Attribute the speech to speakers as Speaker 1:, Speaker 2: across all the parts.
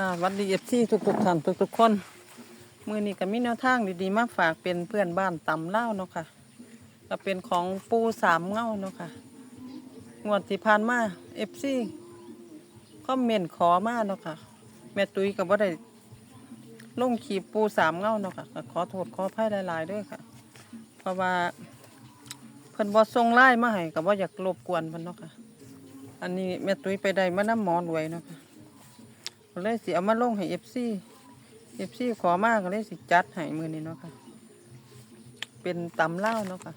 Speaker 1: ค่ะวัดดีเอฟซีทุกทุกๆท่านทุกทุกๆคน มือนี้ก็มีแนวทางดีๆ มาฝากเป็นเพื่อนบ้านตำเล่าเนาะค่ะก็เป็นของปูสามเงาเนาะค่ะงวดที่ผ่านมาเอฟซีก็เมนต์ขอมาเนาะค่ะ แม่ตุ้ยก็บ่ได้ลงขีปปูสามเงาเนาะค่ะก็ขอโทษขออภัยหลายๆด้วยค่ะ เพราะว่าเพิ่นบ่ส่งไล่มาให้ก็บ่อยากรบกวนเพิ่นเนาะค่ะ อันนี้แม่ตุ้ยไปได้มาน้ำหมอนไว้เนาะค่ะ ก็เลยสิเอามาลงให้เอฟซีเอฟซีขอมากก็เลยสิจัดให้มือนี้เนาะค่ะ เป็นตำเล่าเนาะค่ะ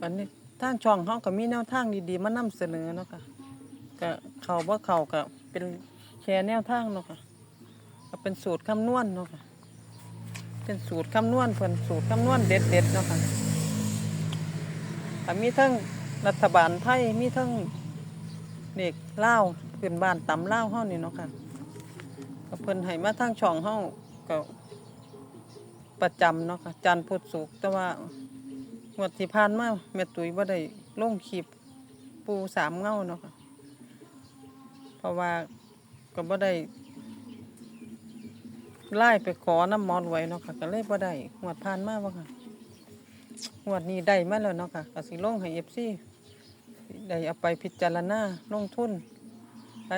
Speaker 1: วันนี้ทางช่องเขาก็มีแนวทางดีๆมานำเสนอเนาะค่ะก็เขาว่าเขาก็เป็นแชร์แนวทางเนาะค่ะก็เป็นสูตรคำนวณเนาะค่ะเป็นสูตรคำนวณเพิ่นสูตรคำนวณเด็ดๆเนาะค่ะมีทั้งรัฐบาลไทยมีทั้งเด็กเล่า วพื้นบ้านตำเล่าวเฮานี่เนาะค่ะก็เพิ่นให้มาทางช่องเฮาก็ประจำเนาะค่ะจันทร์พุธศุกร์แต่ว่างวดที่ผ่านมาแม่ตุ้ยบ่ได้ลงคลิปปูสามเงาเนาะค่ะเพราะว่าก็บ่ได้ไล่ไปขอน้ำมอนไว้เนาะค่ะก็เลยบ่ได้งวดผ่านมาบ่ค่ะงวดนี้ได้มาแล้วเนาะค่ะก็สิลงให้ FC ได้เอาไปพิจารณาลงทุน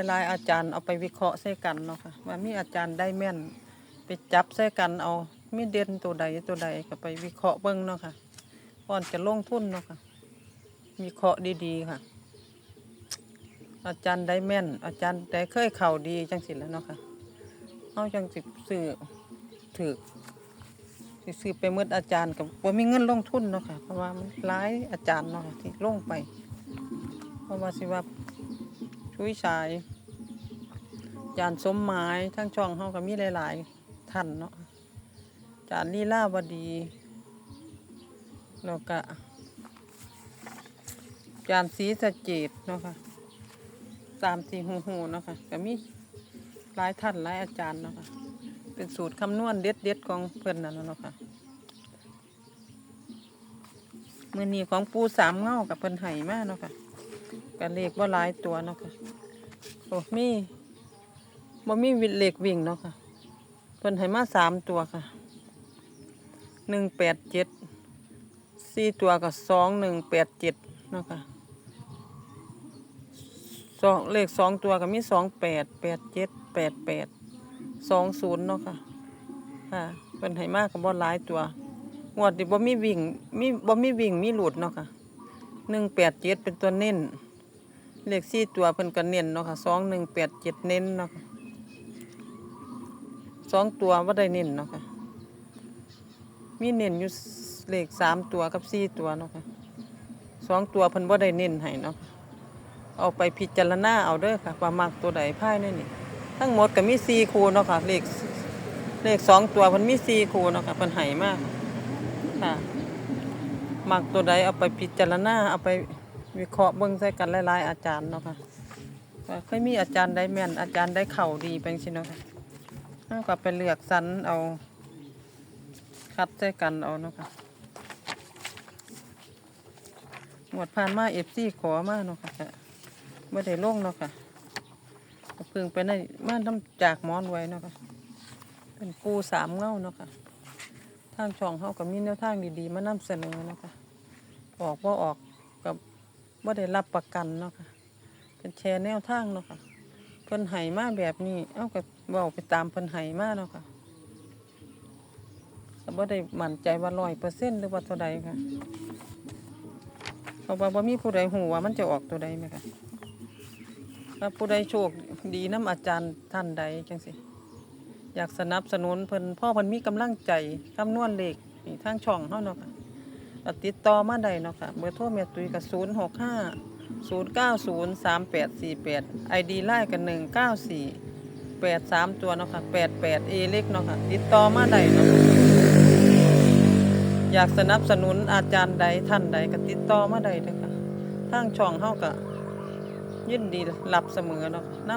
Speaker 1: หลายๆ อาจารย์เอาไปวิเคราะห์ใส่กันเนาะค่ะว่ามีอาจารย์ได้แม่น ไปจับใส่กันเอามีเด่นตัวใดตัวใดก็ไปวิเคราะห์เบิ่งเนาะค่ะก่อนจะลงทุนเนาะค่ะวิเคราะห์ดีๆค่ะ อาจารย์ได้แม่น อาจารย์ได้เคยเข่าดีจังสิแล้วเนาะค่ะเอาจังสิซื้อถือสิซื้อไปหมืดอาจารย์กับว่ามีเงินลงทุนเนาะค่ะเพราะว่ามันหลายอาจารย์เนาะค่ะที่ลงไป เพราะว่าสิว่า ช่วยชายจานสมหมายทั้งช่องเฮาก็มีหลาย ๆ ท่านเนาะจานลีลาวดีแล้วก็จานสีสะเจดเนาะค่ะตามสีหูหูเนาะค่ะก็มีหลายท่านหลายอาจารย์เนาะค่ะเป็นสูตรคำนวณเด็ดเด็ดของเพื่อนนั่นเนาะค่ะมือนี้ของปูสามเงากับเพิ่นไห่มากเนาะค่ะกันเลขบ่าหลายตัวเนาะค่ะ อ้มีบ่มีวิเลขวิ่งเนาะค่ะเพิ่นให้มาสามตัวค่ะหนึ่งแปดเจ็ดสี่ตัวกับสองหนึ่งแปดเจ็ดเนาะค่ะสองเลขสองตัวก็มีสองแปดแปดเจ็ดแปดแปดสองศูนย์เนาะค่ะค่ะเพิ่นให้มากกับบ่หลายตัวงวดนี้บ่มีวิ่งมีบ่มีวิ่งมีหลุดเนาะค่ะหนึ่งแปดเจ็ดเป็นตัวเน้น เลขสี่ตัวเพิ่นก็เน้นเนาะค่ะสองหนึ่งแปดเจ็ดเน้นเนาะสองตัวว่าได้เน้นเนาะค่ะ มีเน้นอยู่เลขสามตัวกับสี่ตัวเนาะค่ะสองตัวเพิ่นว่าได้เน้นให้เนาะเอาไปพิจารณาเอาเด้อค่ะว่ามักตัวใดพ่ายในนี่ทั้งหมดก็มีสี่คูเนาะค่ะเลขเลขสองตัวเพิ่นมีสี่คูเนาะค่ะเพิ่นให้มากค่ะมักตัวใดเอาไปพิจารณาเอาไป วิเคราะห์เบิ่งใส่กันหลายๆอาจารย์เนาะค่ะเคยมีอาจารย์ได้แม่นอาจารย์ได้เข่าดีเป็นสิเนาะค่ะเราก็ไปเลือกสรรเอา คัดใส่กันเอาเนาะค่ะหมวดผ่านมาเอฟซีขอมาเนาะค่ะไม่ได้ลงเนาะค่ะเพิ่งไปในม่าน้ำจากมอนไว้เนาะค่ะเป็นปูสามเงาเนาะค่ะทางช่องเขาก็มีแนวทางดีๆ มานำเสนอเนาะค่ะออกว่าออกกับ ว่าได้รับประกันเนาะค่ะเป็นแชร์แนวทางเนาะค่ะเพิ่นไห้มาแบบนี้ เอ้าก็เว้าไปตามเพิ่นไห้มาเนาะค่ะก็บ่ได้มั่นใจว่าร้อยเปอร์เซ็นต์หรือว่าเท่าใดค่ะเพราะว่าบ่มีผู้ใดหูว่ามันจะออกตัวใดไหมค่ะถ้าผู้ใดโชคดีน้ำอาจารย์ท่านใดจังสิอยากสนับสนุนเพิ่นพ่อเพิ่นมีกำลังใจคำนวณเลขนี่ทางช่องเฮาเนาะค่ะ ก็ติดต่อมาได้เนาะค่ะเบอร์โทรแม่ตุ้าศูนยก็065 090 3848 ID ไอดีไล่กัน์ก็194 83ตัวเนาะค่ะ88 A เอเล็กเนาะค่ะติดต่อมาได้เนาะอยากสนับสนุนอาจารย์ใดท่านใดก็ติดต่อมาได้เด้อค่ะทางช่องเฮาก็ยินดีรับเสมอเนาะค่ะนํ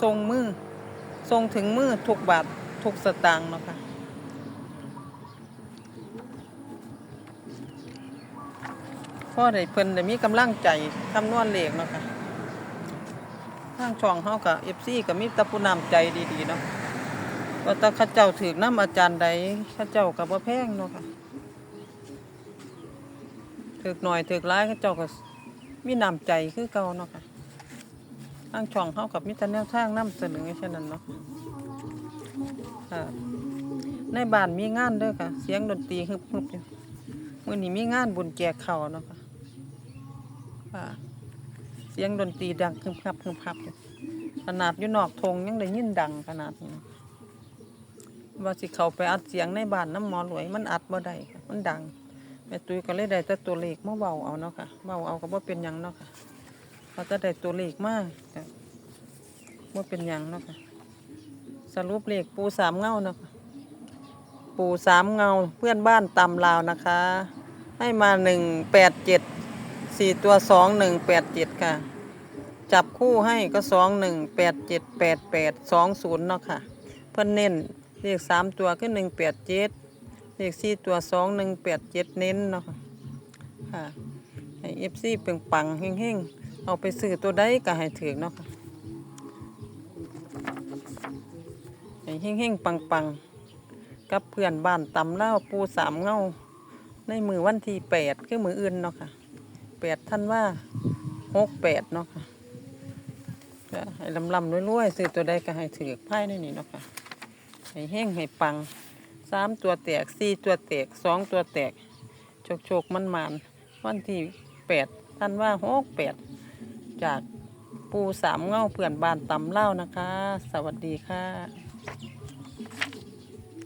Speaker 1: ทรงมือส่งถึงมือทุกบาททุกสตางค์เนาะค่ะ พ่อได้เพิ่นได้มีกำลังใจคำนวณเลขเนาะค่ะทางช่องเฮากับ FC ก็มีตะผู้นำใจดีๆเนาะว่าตะข้าเจ้าถือน้ำอาจารย์ใดข้าเจ้าก็บ่แพงเนาะค่ะถือหน่อยถือหลายข้าเจ้าก็มีน้ำใจคือเก่าเนาะค่ะทางช่องเฮากับมีแต่แนวทางนำเสนอฉะนั้นเนาะค่ะในบ้านมีงานเด้อค่ะ เสียงดนตรีฮึบๆอยู่มื้อนี้มีงานบุญแจกข้าวเนาะค่ะ ค่ะ เสียงดนตรีดังคึมคับคึมคับ ขนาดอยู่นอกธงยังได้ยินดังขนาดนี้ว่าสิเขาไปอัดเสียงในบ้านน้ำหมอหลวยมันอัดบ่ได้มันดังแม่ตุ้ยก็เลยได้แต่ตัวเลขมาเบาเอาเนาะค่ะเบาเอาก็บ่เป็นยังเนาะค่ะเขาจะได้ตัวเลขมากแต่บ่เป็นยังเนาะค่ะสรุปเลขปูสามเงาเนาะค่ะปูสามเงาเพื่อนบ้านตำลาวนะคะ ให้มาหนึ่งแปดเจ็ด สี่ตัวสองหนึ่งแปดเจ็ดค่ะ จับคู่ให้ก็สองหนึ่งแปดเจ็ดแปดแปดสองศูนย์เนาะค่ะ เพิ่นเน้นเลขสามตัวคือหนึ่งแปดเจ็ดเลขสี่ตัวสองหนึ่งแปดเจ็ดเน้นเนาะค่ะให้เอฟซีเปงปังๆเฮงๆ เอาไปซื้อตัวใดก็ให้ถือเนาะค่ะให้เฮงๆ ปังๆ กับเพื่อนบ้านตำเล่าปูสามเงาในมือวันที่แปดคือมืออื่นเนาะค่ะ แปดท่านว่าหกแปดเนาะค่ะก็ให้ลำลำรวยๆซื้อตัวใดก็ให้ถือไพ่ในนี้เนาะค่ะให้แห้งให้ปังสามตัวแตกสี่ตัวแตกสองตัวแตกโชกโชกมันมันวันที่แปดท่านว่าหกแปดจากปูสามเง่าเพื่อนบ้านตำเล่านะคะ สวัสดีค่ะ